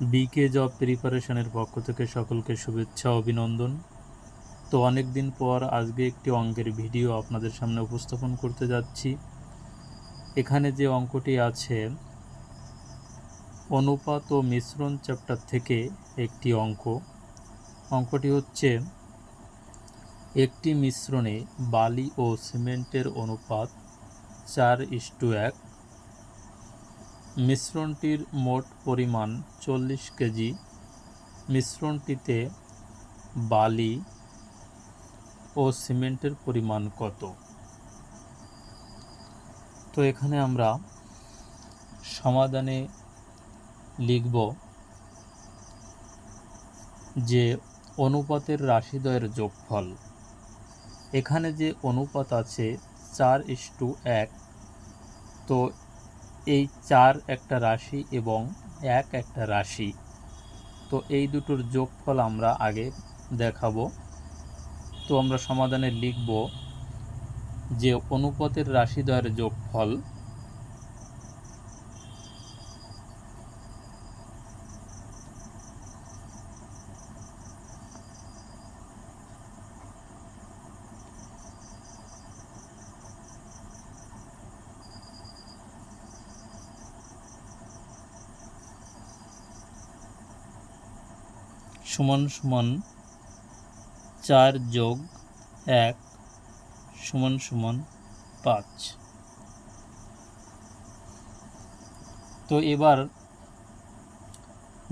বিকে job প্রিপারেশনের পক্ষ থেকে সকলকে শুভেচ্ছা, অভিনন্দন। তো অনেক দিন পর আজকে একটি অঙ্কের ভিডিও আপনাদের সামনে উপস্থাপন করতে যাচ্ছি। এখানে যে অঙ্কটি আছে, অনুপাত ও মিশ্রণ চ্যাপ্টার থেকে একটি অঙ্ক। অঙ্কটি হচ্ছে, একটি মিশ্রণে বালি ও সিমেন্টের অনুপাত চার ইস্টু এক মিশ্রণটির মোট পরিমাণ চল্লিশ কেজি। মিশ্রণটিতে বালি ও সিমেন্টের পরিমাণ কত? তো এখানে আমরা সমাধানে লিখব যে অনুপাতের রাশিদ্বয়ের যোগফল। এখানে যে অনুপাত আছে চার ইস্টু এক, তো এই চার একটা রাশি এবং এক একটা রাশি। তো এই দুটোর যোগফল আমরা আগে দেখাবো। তো আমরা সমাধানে লিখব যে অনুপাতের রাশিদ্বয়ের যোগফল সমান সমান চার যোগ এক সমান সমান পাঁচ। তো এবার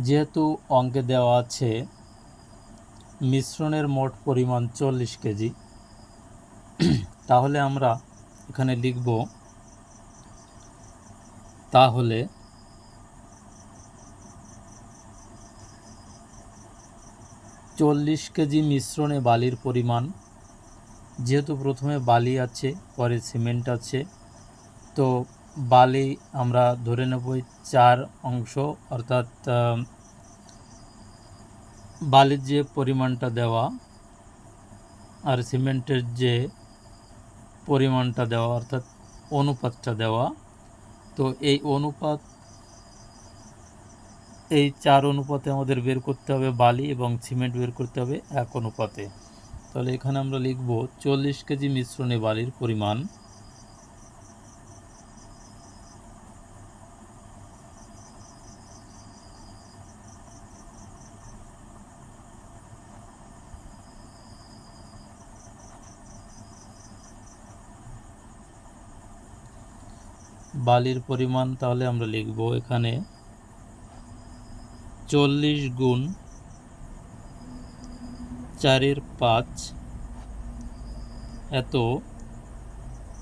যেহেতু অঙ্কে দেওয়া আছে, মিশ্রণের মোট পরিমাণ চল্লিশ কেজি, তাহলে আমরা এখানে লিখব, তাহলে চল্লিশ কেজি মিশ্রণে বালির পরিমাণ। যেহেতু প্রথমে বালি আছে, পরে সিমেন্ট আছে, তো বালি আমরা ধরে নেব চার অংশ, অর্থাৎ বালির যে পরিমাণটা দেওয়া আর সিমেন্টের যে পরিমাণটা দেওয়া, অর্থাৎ অনুপাতটা দেওয়া, তো এই অনুপাত এই চার অনুপাতে আমাদের বের করতে হবে বালি এবং সিমেন্ট বের করতে হবে এক অনুপাতে। তাহলে এখানে আমরা লিখব চল্লিশ কেজি মিশ্রণে বালির পরিমাণ। বালির পরিমাণ তাহলে আমরা লিখব এখানে চল্লিশ গুণ চারের পাঁচ এত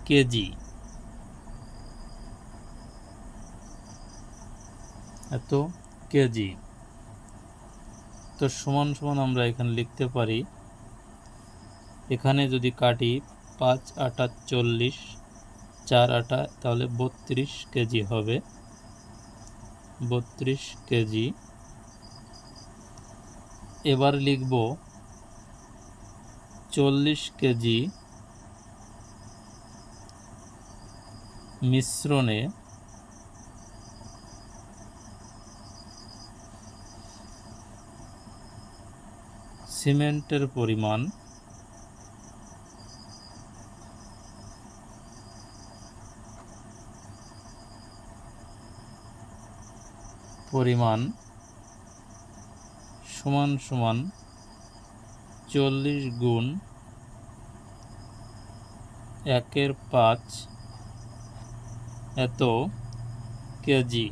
কেজি। এত কেজি। তো সমান সমান আমরা এখানে লিখতে পারি, এখানে যদি কাটি পাঁচ আটা চল্লিশ, চার আটা, তাহলে বত্রিশ কেজি হবে। বত্রিশ কেজি এবার লিখব চল্লিশ কেজি মিশ্রণে সিমেন্টের পরিমাণ পরিমাণ সমান সমান চল্লিশ গুণ একের পাঁচ এত কেজি।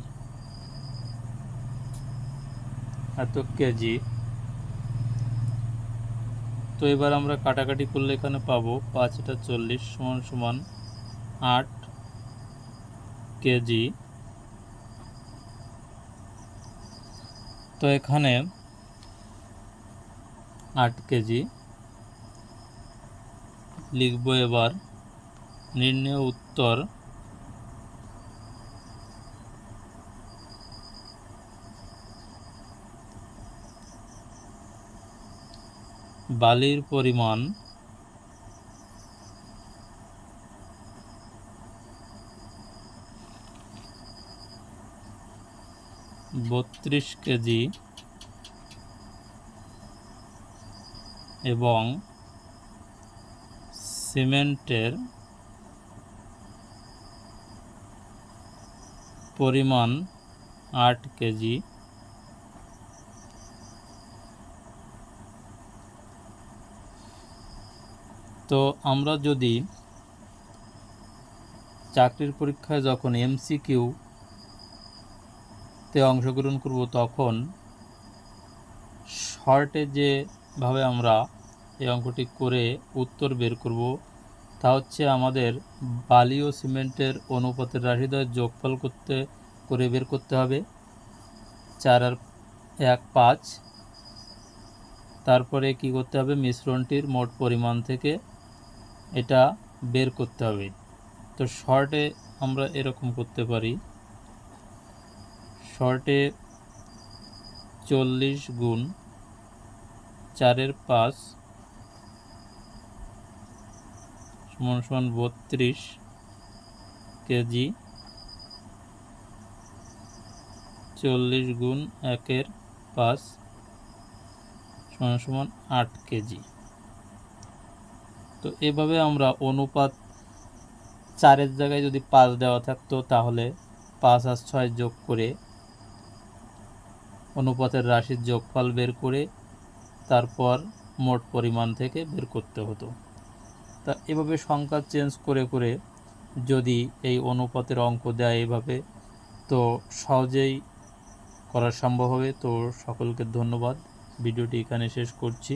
এত কেজি। তো এবার আমরা কাটাকাটি করলে এখানে পাবো পাঁচটা চল্লিশ সমান সমান আট কেজি। তো এখানে আট কেজি। লিখব এবার নির্ণয় উত্তর। বালির পরিমাণ বত্রিশ কেজি। এবং সিমেন্টের পরিমাণ আট কেজি। তো আমরা যদি চাকরির পরীক্ষায় যখন এমসিকিউ তে অংশগ্রহণ করব, তখন শর্টে যেভাবে আমরা এই অঙ্কটি করে উত্তর বের করব। তা হচ্ছে আমাদের বালি ও সিমেন্টের অনুপাতের রাশিদ্বয়ের যোগফল করতে, করে বের করতে হবে। চার আর এক পাঁচ। তারপরে কি করতে হবে? মিশ্রণটির মোট পরিমাণ থেকে এটা বের করতে হবে। তো শর্টে আমরা এরকম করতে পারি। শর্টে চল্লিশ গুণ চারের পাঁচ, সমান সমান বত্রিশ কেজি, চল্লিশ গুণ একের পাঁচ, সমান সমান আট কেজি। তো এভাবে আমরা অনুপাত চারের জায়গায় যদি পাঁচ দেওয়া থাকতো তাহলে পাঁচ আর ছয় যোগ করে অনুপাতের রাশির যোগফল বের করে তারপর মোট পরিমাণ থেকে বের করতে হতো। তা এভাবে সংখ্যা চেঞ্জ করে করে যদি এই অনুপাতের অঙ্ক দেয় এভাবে, তো সহজেই করা সম্ভব হবে। তো সকলকে ধন্যবাদ। ভিডিওটি এখানে শেষ করছি।